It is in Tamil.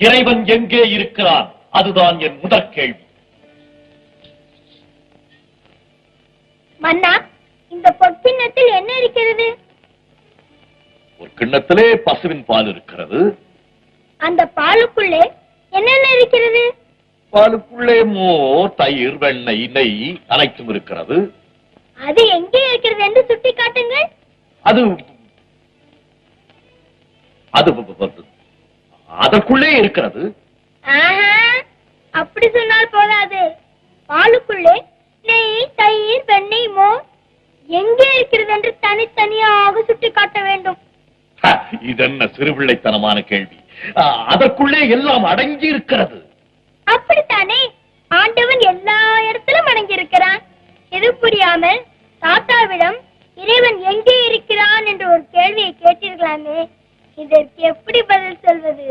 இறைவன் எங்கே இருக்கிறான்? அதுதான் என் முதற் கேள்வி. மன்னா இந்த பொற்கிண்ணத்தில் என்ன இருக்கிறது? ஒரு கிண்ணத்திலே பசுவின் பால் இருக்கிறது. அந்த பாலுக்குள்ளே என்னென்ன இருக்கிறது? பாலுக்குள்ளே மோர் தயிர் வெண்ணெய் நெய் அனைத்தும் இருக்கிறது. அது எங்கே இருக்கிறது என்று சுட்டி காட்டுங்கள் அது அது அதற்குள்ளே இருக்கிறது. அப்படி சொன்னால் போதாது. பாலுக்குள்ளே நெய் தயிர் வெண்ணெய் மோர் எங்கே இருக்கிறது என்று தனித்தனியாக சுட்டி காட்ட வேண்டும். இதென்ன சிறுபிள்ளைத்தனமான கேள்வி. அதற்குள்ளே எல்லாம் அடங்கி இருக்கிறது அப்படித்தானே? ஆண்டவன் எல்லா இடத்திலும் அடங்கியிருக்கிறான். இது புரியாமல் தாத்தாவிடம் இறைவன் எங்கே இருக்கிறான் என்று ஒரு கேள்வியை கேட்டீர்களாமே. இதற்கு எப்படி பதில் சொல்வது?